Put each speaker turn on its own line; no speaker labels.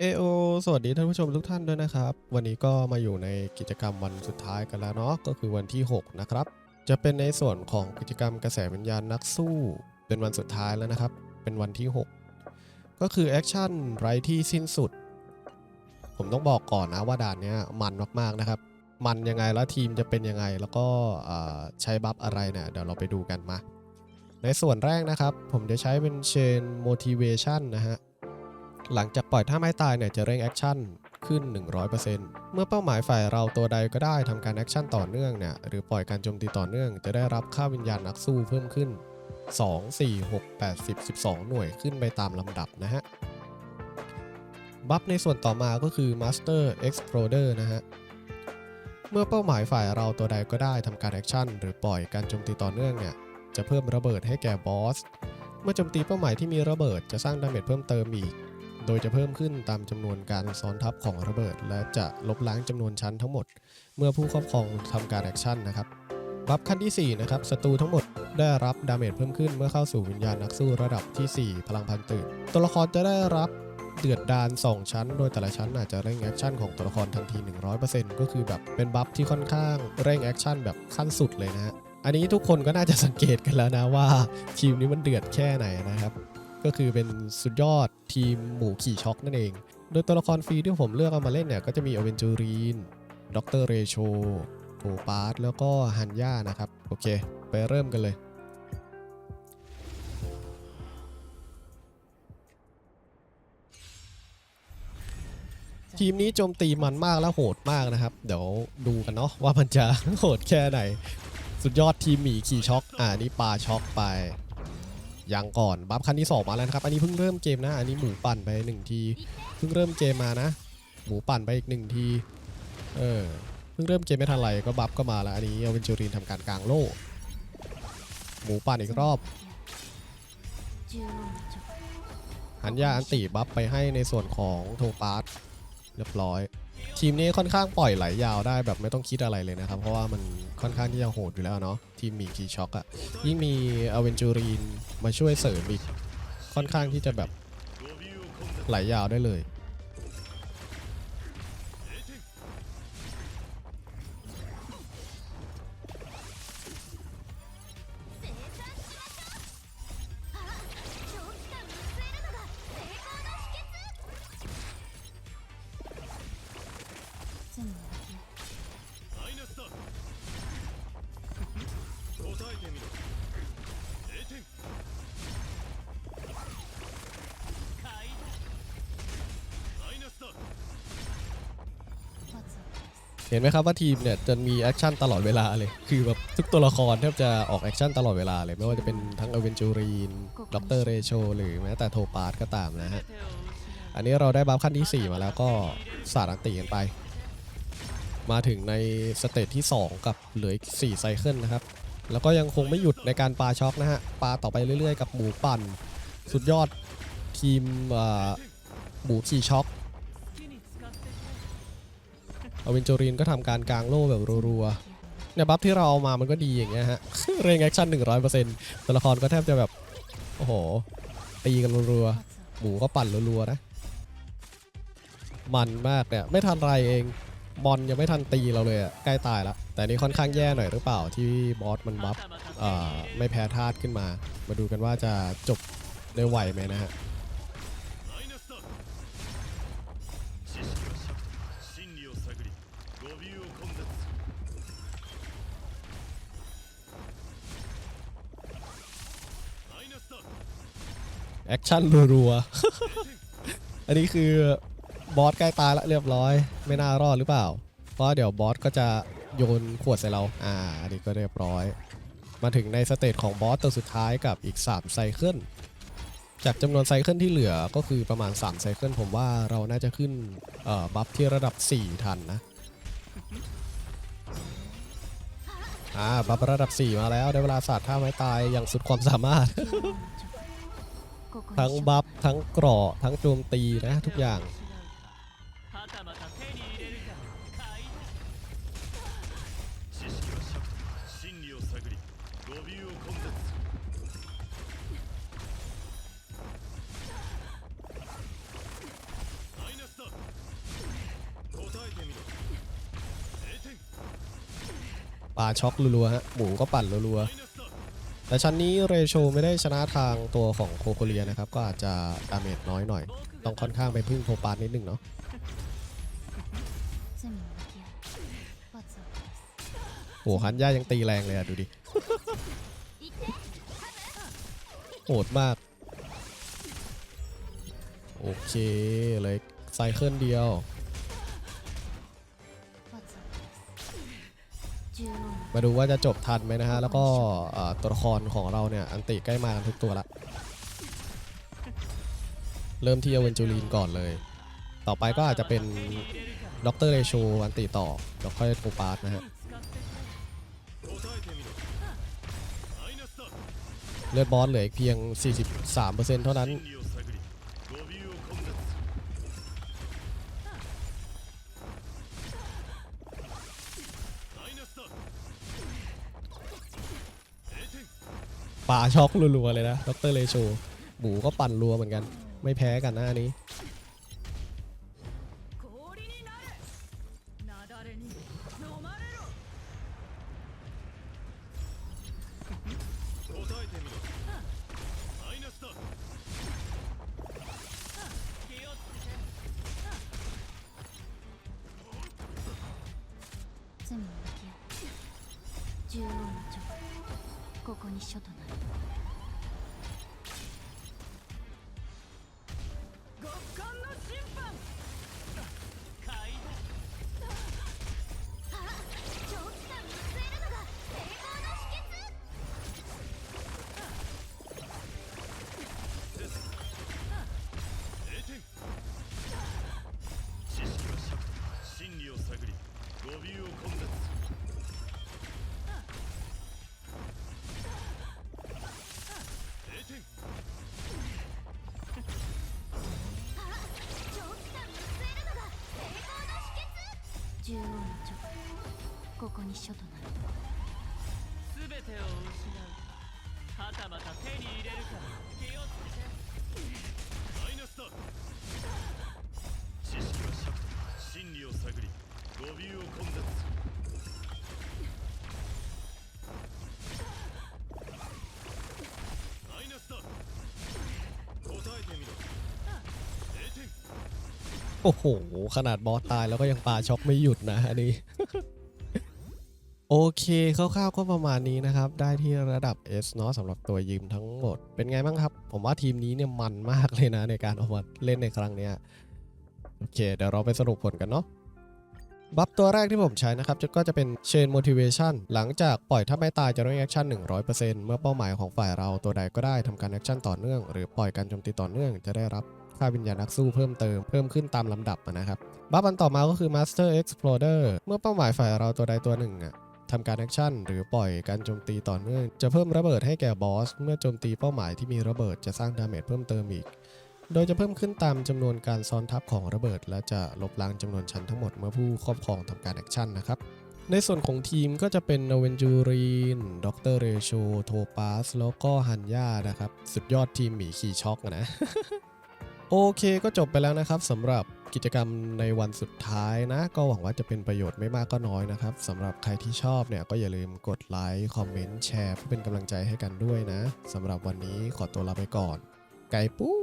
เอโอสวัสดีท่านผู้ชมทุกท่านด้วยนะครับ วันนี้ก็มาอยู่ในกิจกรรมวันสุดท้ายกันแล้วเนาะก็คือวันที่ 6 นะครับ จะเป็นในส่วนของกิจกรรมกระแสวิญญาณนักสู้ เป็นวันสุดท้ายแล้วนะครับ เป็นวันที่ 6 ก็คือแอคชั่นไร้ที่สิ้นสุด ผมต้องบอกก่อนนะว่าด่านนี้มันมากๆนะครับ มันยังไงแล้วทีมจะเป็นยังไงแล้วก็ใช้บัฟอะไรเนี่ยเดี๋ยวเราไปดูกันมา ในส่วนแรกนะครับ ผมจะใช้เป็นเชน motivation นะฮะ หลังจากปล่อยท่าไม้ตายเนี่ยจะเร่งแอคชั่นขึ้น 100%เมื่อเป้าหมายฝ่ายเราตัวใดก็ได้ทำการแอคชั่นต่อเนื่องเนี่ยหรือปล่อยการโจมตีต่อเนื่อง จะได้รับค่าวิญญาณนักสู้เพิ่มขึ้น 2 4 6 8 10 12 หน่วยขึ้นไปตามลำดับนะฮะบัฟในส่วนต่อมาก็คือ Master Exploder นะฮะเมื่อเป้าหมายฝ่ายเราตัวใดก็ได้ทำการแอคชั่นหรือปล่อยการโจมตีต่อเนื่องเนี่ยจะเพิ่มระเบิดให้แก่บอส เมื่อโจมตีเป้าหมายที่มีระเบิดจะสร้างดาเมจเพิ่มเติมอีก โดยจะเพิ่มขึ้นตามจำนวนการซ้อนทับของระเบิด และจะลบล้างจำนวนชั้นทั้งหมด เมื่อผู้ครอบครองทำการแอคชั่นนะครับบัฟขั้นที่ 4 นะครับศัตรูทั้งหมดได้รับดาเมจเพิ่มขึ้นเมื่อเข้าสู่วิญญาณนักสู้ระดับทีสี่ 4 พลังพันตื่น ตัวละครจะได้รับเดือดดาน 2 ชั้น โดยแต่ละชั้นอาจจะเร่งแอคชั่นของตัวละครทันที 100%ก็คือแบบเป็นบัฟที่ค่อนข้างเร่งแอคชั่นแบบขั้นสุดเลยนะฮะอันนี้ทุกคนก็น่าจะสังเกตกันแล้วนะว่า ทีมนี้มันเดือดแค่ไหนนะครับ ก็คือเป็นสุดยอดทีมหมูขี่ช็อกนั่นเอง โดยตัวละครฟรีที่ผมเลือกเอามาเล่นเนี่ยก็จะมีอเวนจูรีนด็อกเตอร์เรโชโกปาร์ตแล้วก็ฮันย่านะครับ โอเค ไปเริ่มกันเลยทีมนี้โจมตีมันมากและโหดมากนะครับ เดี๋ยวดูกันเนาะว่ามันจะโหดแค่ไหน สุดยอดทีมหมีขี่ช็อก อ่านี่ปลาช็อกไป ยังก่อนบัฟคันที่สองมาแล้วนะครับ อันนี้เพิ่งเริ่มเกมนะ อันนี้หมูปั่นไปหนึ่งที เพิ่งเริ่มเกมมานะ หมูปั่นไปอีกหนึ่งที เออ เพิ่งเริ่มเกมไม่ทันไรก็บัฟก็มาแล้ว อันนี้เอาเวนจูรินทำการกลางโล่ หมูปั่นอีกรอบหันยาอันติบัฟไปให้ในส่วนของโทปาร์ตเรียบร้อย ทีมนี้ค่อนข้างปล่อยไหลยาวได้แบบไม่ต้องคิดอะไรเลยนะครับ เพราะว่ามันค่อนข้างที่จะโหดอยู่แล้วเนาะทีมมีคีช็อกอะยิ่งมีอเวนจูรีนมาช่วยเสริมอีก ค่อนข้างที่จะแบบไหลยาวได้เลย
答えてみろ0点マイナスだ
เห็นไหมครับว่าทีมเนี่ยจะมีแอคชั่นตลอดเวลาเลย คือแบบทุกตัวละครแทบจะออกแอคชั่นตลอดเวลาเลย ไม่ว่าจะเป็นทั้งอเวนจูรีนด็อกเตอร์เรโชหรือแม้แต่โทปาร์ตก็ตามนะฮะ อันนี้เราได้บัฟขั้นที่ 4 มาแล้วก็สาดอันติกันไป มาถึงในสเตจที่ 2 กับเหลืออีก4ไซเคิลนะครับ แล้วก็ยังคงไม่หยุดในการปาช็อคนะฮะปาต่อไปเรื่อยๆ กับหมูปั่น สุดยอดทีมหมูขี่ช็อคอเวนจอรีนก็ทำการกลางโล่แบบรัวๆเนี่ยบัฟที่เราเอามามันก็ดีอย่างเงี้ยฮะเรงแอคชั่น100%ตัวละครก็แทบจะแบบ โอ้โห ตีกันรัวๆหมูก็ปั่นรัวๆนะ มันมากเนี่ย ไม่ทันไรเอง บอลยังไม่ทันตีเราเลยอะใกล้ตายละแต่นี้ค่อนข้างแย่หน่อยหรือเปล่าที่บอสมันบัฟไม่แพ้ธาตุขึ้นมา มาดูกันว่าจะจบได้ไหวไหมนะฮะแอคชั่นรัวๆ อันนี้คือ บอสใกล้ตายแล้วเรียบร้อย ไม่น่ารอดหรือเปล่า เพราะเดี๋ยวบอสก็จะโยนขวดใส่เรา อ่าอันนี้ก็เรียบร้อย มาถึงในสเตจของบอสตัวสุดท้ายกับอีก 3 ไซเคิล จากจำนวนไซเคิลที่เหลือก็คือประมาณ 3 ไซเคิลผมว่าเราน่าจะขึ้นเอ่อบัฟที่ระดับ 4 ทันนะ อ่า บัฟระดับ 4 มาแล้วได้เวลาสาดท่าไม้ตายอย่างสุดความสามารถ ทั้งบัฟทั้งเกราะทั้งโจมตีนะทุกอย่าง
たまた手に入れるか買い
知識は尺真理を探り語尾を根絶する
ปาช็อกรัวๆฮะหมูก็ปั่นรัวๆแต่ชั้นนี้เรโชไม่ได้ชนะทางตัวของโคโคเลียนะครับ ก็อาจจะดาเมจน้อยหน่อย ต้องค่อนข้างไปพึ่งโทปาสนิดนึงเนาะ โอ้ฮันย่ายังตีแรงเลยอะดูดิโหดมาก โอเคเลยไซเคิลเดียวมาดูว่าจะจบทันไหมนะฮะ แล้วก็ตัวละครของเราเนี่ย อันติใกล้มาทุกตัวละ เริ่มที่เอเวนจูลีนก่อนเลย ต่อไปก็อาจจะเป็นด็อกเตอร์เรโชอันติต่อแล้วค่อยโอปาร์ตนะฮะ เลือดบอสเหลือเพียง 43%เท่านั้น ป่าช็อกรัวๆเลยนะ ดรเลโชบูก็ปั่นรัวเหมือนกัน ไม่แพ้กันหน้านี้
罪に向き合い縦横無尽ここに書となる
極寒の審判階
長期間見据えるのが成功の秘訣
0点。知識は尺真理を探り語尾を混雑
中央の直ここに書となる。
全てを失う。はたまた手に入れるか気をつけて。
マイナスだ。知識は尺真理を探り。語尾を混雑する。
โอ้โห ขนาดบอสตายแล้วก็ยังปาช็อกไม่หยุดนะอันนี้ โอเคคร่าวๆก็ประมาณนี้นะครับ ได้ที่ระดับ S เนาะสำหรับตัวยืมทั้งหมด เป็นไงบ้างครับ ผมว่าทีมนี้เนี่ยมันมากเลยนะในการเอามาเล่นในครั้งเนี้ยโอเค เดี๋ยวเราไปสรุปผลกันเนาะบัฟตัวแรกที่ผมใช้นะครับก็จะเป็น Chain Motivation หลังจากปล่อยถ้าไม่ตายจะได้แอคชั่น 100%เมื่อเป้าหมายของฝ่ายเราตัวใดก็ได้ทำการแอคชั่นต่อเนื่อง หรือปล่อยการโจมตีต่อเนื่องจะได้รับ ค่าวิญญาณนักสู้เพิ่มเติมเพิ่มขึ้นตามลำดับนะครับ บัฟอันต่อมาก็คือ Master Exploder เมื่อเป้าหมายฝ่ายเราตัวใดตัวหนึ่งอะทำการแอคชั่นหรือปล่อยการโจมตีต่อเนื่อง จะเพิ่มระเบิดให้แก่บอส เมื่อโจมตีเป้าหมายที่มีระเบิดจะสร้างดาเมจเพิ่มเติมอีก โดยจะเพิ่มขึ้นตามจำนวนการซ้อนทับของระเบิด และจะลบล้างจำนวนชั้นทั้งหมดเมื่อผู้ครอบครองทำการแอคชั่นนะครับ ในส่วนของทีมก็จะเป็นนเวนจูรีนด็อกเตอร์เรโชโทปาสแล้วก็ฮันย่านะครับ สุดยอดทีมหมีขี่ช็อกอะนะ โอเคก็จบไปแล้วนะครับสำหรับกิจกรรมในวันสุดท้ายนะ ก็หวังว่าจะเป็นประโยชน์ไม่มากก็น้อยนะครับสำหรับใครที่ชอบเนี่ยก็อย่าลืมกดไลค์คอมเมนต์แชร์เพื่อเป็นกำลังใจให้กันด้วยนะสำหรับวันนี้ขอตัวลาไปก่อน ไก่ปู้